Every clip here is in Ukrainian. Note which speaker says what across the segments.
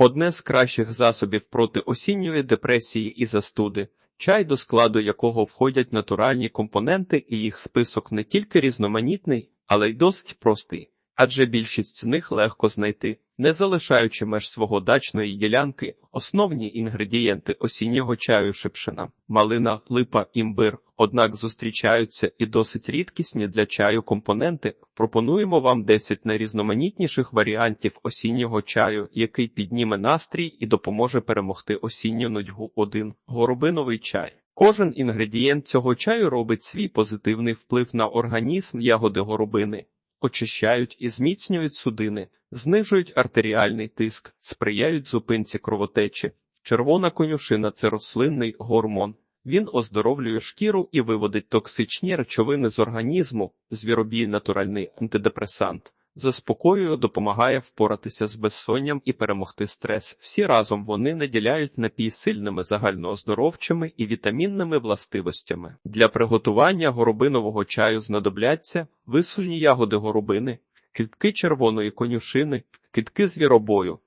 Speaker 1: Одне з кращих засобів проти осінньої депресії і застуди, чай, до складу якого входять натуральні компоненти, і їх список не тільки різноманітний, але й досить простий, адже більшість з них легко знайти, не залишаючи меж свого дачної ділянки, основні інгредієнти осіннього чаю шипшина, малина, липа, імбир. Однак зустрічаються і досить рідкісні для чаю компоненти. Пропонуємо вам 10 найрізноманітніших варіантів осіннього чаю, який підніме настрій і допоможе перемогти осінню нудьгу. 1. горобиновий чай. Кожен інгредієнт цього чаю робить свій позитивний вплив на організм ягоди горобини, очищають і зміцнюють судини, знижують артеріальний тиск, сприяють зупинці кровотечі. Червона конюшина це рослинний гормон. Він оздоровлює шкіру і виводить токсичні речовини з організму, звіробій натуральний антидепресант, заспокоює, допомагає впоратися з безсонням і перемогти стрес. Всі разом вони наділяють напій сильними загальнооздоровчими і вітамінними властивостями. Для приготування горобинового чаю знадобляться висушені ягоди горобини, квітки червоної конюшини, квітки звіробою.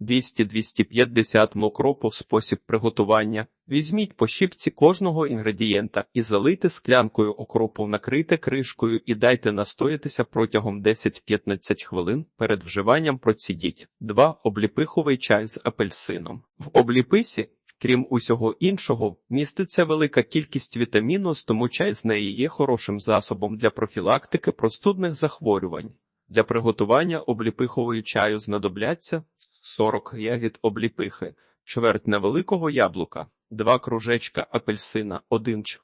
Speaker 1: 200-250 мокропу спосіб приготування. Візьміть по щіпці кожного інгредієнта і залийте склянкою окропу, накрийте кришкою і дайте настоятися протягом 10-15 хвилин. Перед вживанням процідіть. 2. Обліпиховий чай з апельсином. В обліписі, крім усього іншого, міститься велика кількість вітаміну, тому чай з неї є хорошим засобом для профілактики простудних захворювань. Для приготування обліпихової чаю знадобляться 40 ягід обліпихи, чверть невеликого яблука, два кружечка апельсина, один чл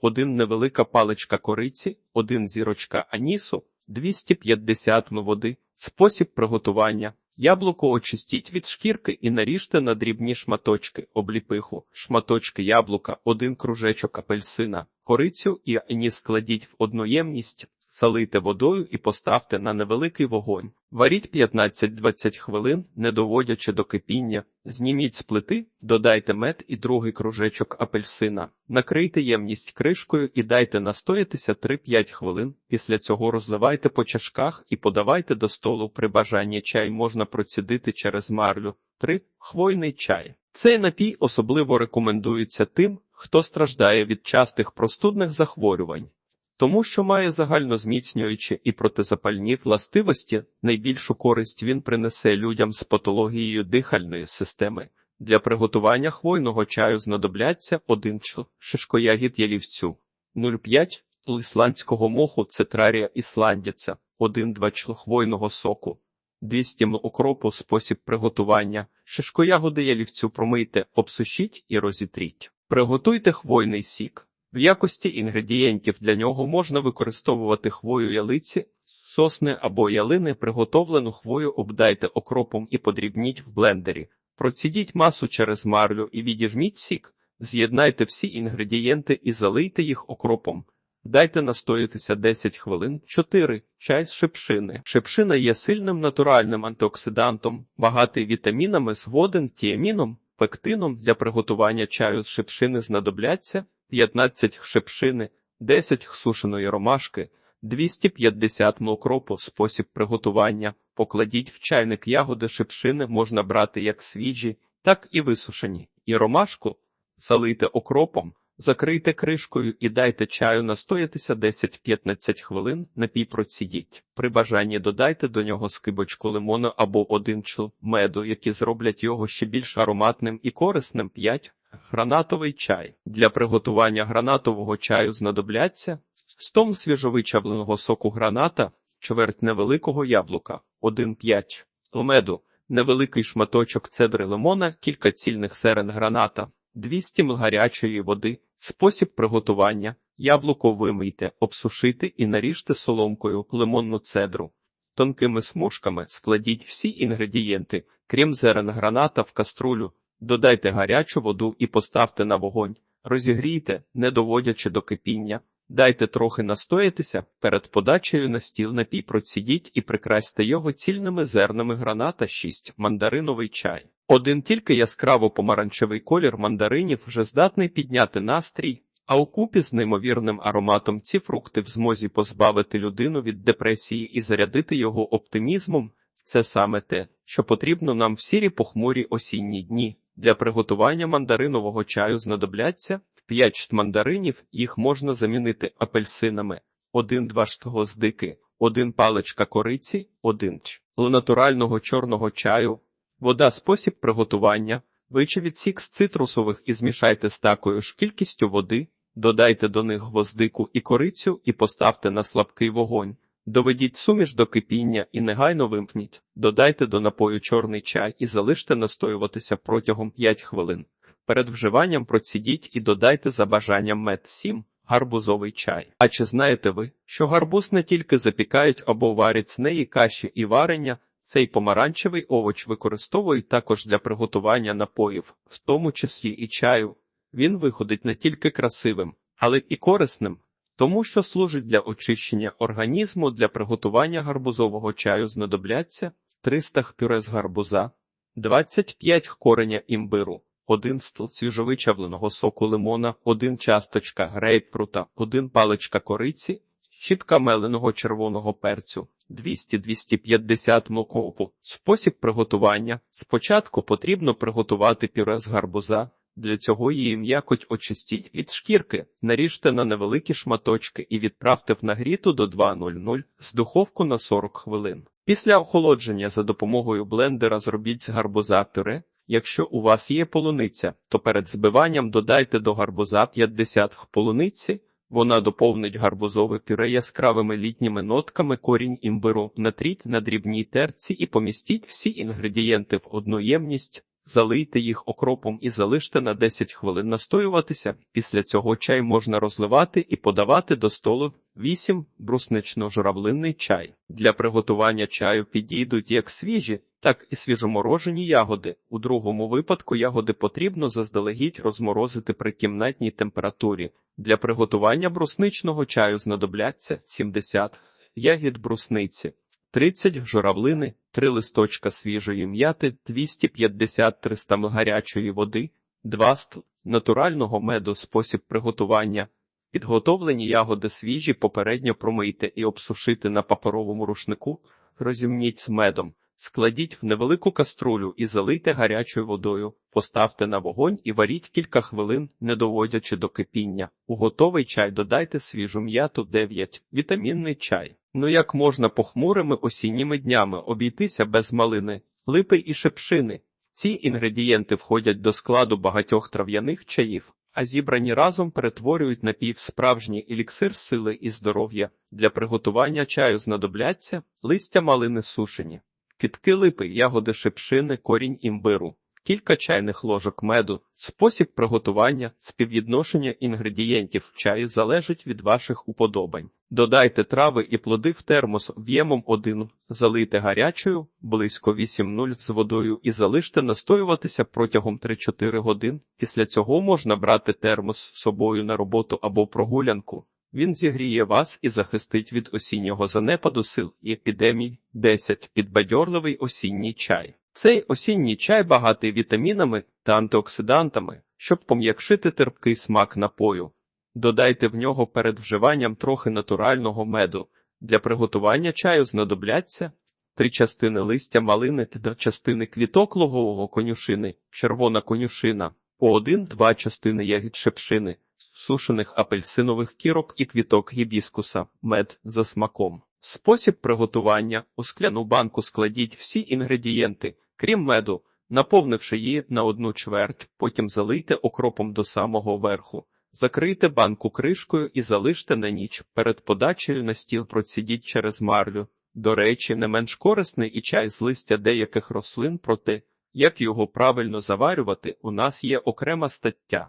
Speaker 1: один невелика паличка кориці, один зірочка анісу, 250 м води. Спосіб приготування. Яблуко очистіть від шкірки і наріжте на дрібні шматочки обліпиху, шматочки яблука, один кружечок апельсина, корицю і аніс складіть в одноємність, Залийте водою і поставте на невеликий вогонь. Варіть 15-20 хвилин, не доводячи до кипіння. Зніміть з плити, додайте мед і другий кружечок апельсина. Накрийте ємність кришкою і дайте настоятися 3-5 хвилин. Після цього розливайте по чашках і подавайте до столу. При бажанні чай можна процідити через марлю. 3. Хвойний чай. Цей напій особливо рекомендується тим, хто страждає від частих простудних захворювань. Тому що має загальнозміцнюючі і протизапальні властивості, найбільшу користь він принесе людям з патологією дихальної системи. Для приготування хвойного чаю знадобляться 1 чл шишкоягід ялівцю, 0,5 ісландського моху цетрарія ісландяця, 1-2 чл хвойного соку, 200 м окропу спосіб приготування, шишкоягоди ялівцю промийте, обсушіть і розітріть. Приготуйте хвойний сік. В якості інгредієнтів для нього можна використовувати хвою ялиці, сосни або ялини, приготовлену хвою обдайте окропом і подрібніть в блендері. Процідіть масу через марлю і відіжміть сік, з'єднайте всі інгредієнти і залийте їх окропом. Дайте настоятися 10 хвилин. 4. Чай з шипшини. Шипшина є сильним натуральним антиоксидантом, багатий вітамінами, згоден, тіаміном, пектином для приготування чаю з шипшини знадобляться 15 шипшини, 10 сушеної ромашки, 250 мокропу. Спосіб приготування. Покладіть в чайник ягоди шипшини можна брати як свіжі, так і висушені. І ромашку залийте окропом, закрийте кришкою і дайте чаю настоятися 10-15 хвилин, напій процідіть. При бажанні додайте до нього скибочку лимону або один чл меду, які зроблять його ще більш ароматним і корисним 5. Гранатовий чай. Для приготування гранатового чаю знадобляться 100 свіжовичавленого соку граната, чверть невеликого яблука, 1,5 меду, невеликий шматочок цедри лимона, кілька цільних серен граната, 200 мл гарячої води. Спосіб приготування. Яблуко вимийте, обсушити і наріжте соломкою лимонну цедру. Тонкими смужками складіть всі інгредієнти, крім зерен граната в каструлю. Додайте гарячу воду і поставте на вогонь, розігрійте, не доводячи до кипіння, дайте трохи настоятися, перед подачею на стіл напій процідіть і прикрасьте його цільними зернами граната 6. мандариновий чай. Один тільки яскраво помаранчевий колір мандаринів вже здатний підняти настрій, а у купі з неймовірним ароматом ці фрукти в змозі позбавити людину від депресії і зарядити його оптимізмом. Це саме те, що потрібно нам в сірі похмурі осінні дні. Для приготування мандаринового чаю знадобляться 5 шт мандаринів, їх можна замінити апельсинами, 1-2 шт гвоздики, 1 паличка кориці, 1 ч натурального чорного чаю, вода спосіб приготування, вичавіть сік з цитрусових і змішайте з такою ж кількістю води, додайте до них гвоздику і корицю і поставте на слабкий вогонь. Доведіть суміш до кипіння і негайно вимкніть. Додайте до напою чорний чай і залиште настоюватися протягом 5 хвилин. Перед вживанням процідіть і додайте за бажанням мед 7 гарбузовий чай. А чи знаєте ви, що гарбуз не тільки запікають або варять з неї каші і варення, цей помаранчевий овоч використовують також для приготування напоїв, в тому числі і чаю. Він виходить не тільки красивим, але і корисним. Тому що служить для очищення організму для приготування гарбузового чаю знадобляться 300 пюре з гарбуза, 25 г кореня імбиру, 1 стл свіжовичавленого соку лимона, 1 часточка грейпфрута, 1 паличка кориці, щітка меленого червоного перцю, 200-250 мокопу. Спосіб приготування. Спочатку потрібно приготувати пюре з гарбуза. Для цього її м'якоть очистіть від шкірки, наріжте на невеликі шматочки і відправте в нагріту до 2.00 з духовку на 40 хвилин. Після охолодження за допомогою блендера зробіть гарбуза пюре. Якщо у вас є полуниця, то перед збиванням додайте до гарбуза 50 г полуниці, вона доповнить гарбузове пюре яскравими літніми нотками корінь імбиру, натріть на дрібній терці і помістіть всі інгредієнти в одну ємність. Залийте їх окропом і залиште на 10 хвилин настоюватися. Після цього чай можна розливати і подавати до столу 8. бруснично-журавлинний чай. Для приготування чаю підійдуть як свіжі, так і свіжоморожені ягоди. У другому випадку ягоди потрібно заздалегідь розморозити при кімнатній температурі. Для приготування брусничного чаю знадобляться 70 ягід брусниці. 30 журавлини, 3 листочка свіжої м'яти, 250-300 мл гарячої води, 2 стл натурального меду спосіб приготування. Підготовлені ягоди свіжі попередньо промийте і обсушити на паперовому рушнику, розімніть з медом. Складіть в невелику каструлю і залийте гарячою водою, поставте на вогонь і варіть кілька хвилин, не доводячи до кипіння. У готовий чай додайте свіжу м'яту 9, вітамінний чай. Ну як можна похмурими осінніми днями обійтися без малини, липи і шепшини? Ці інгредієнти входять до складу багатьох трав'яних чаїв, а зібрані разом перетворюють на півсправжній еліксир сили і здоров'я. Для приготування чаю знадобляться листя малини сушені. Кітки липи, ягоди шипшини, корінь імбиру, кілька чайних ложок меду. Спосіб приготування, співвідношення інгредієнтів в чаї залежить від ваших уподобань. Додайте трави і плоди в термос об'ємом 1, залийте гарячою, близько 8-0 з водою і залиште настоюватися протягом 3-4 годин. Після цього можна брати термос з собою на роботу або прогулянку. Він зігріє вас і захистить від осіннього занепаду сил і епідемій. 10. Підбадьорливий осінній чай. Цей осінній чай багатий вітамінами та антиоксидантами, щоб пом'якшити терпкий смак напою. Додайте в нього перед вживанням трохи натурального меду. Для приготування чаю знадобляться три частини листя малини та частини квіток логового конюшини, червона конюшина, по один-два частини ягід шепшини сушених апельсинових кірок і квіток гібіскуса, мед за смаком. Спосіб приготування у скляну банку складіть всі інгредієнти, крім меду, наповнивши її на одну чверть, потім залийте окропом до самого верху. Закрийте банку кришкою і залиште на ніч. Перед подачею на стіл процідіть через марлю. До речі, не менш корисний і чай з листя деяких рослин, проте, як його правильно заварювати, у нас є окрема стаття.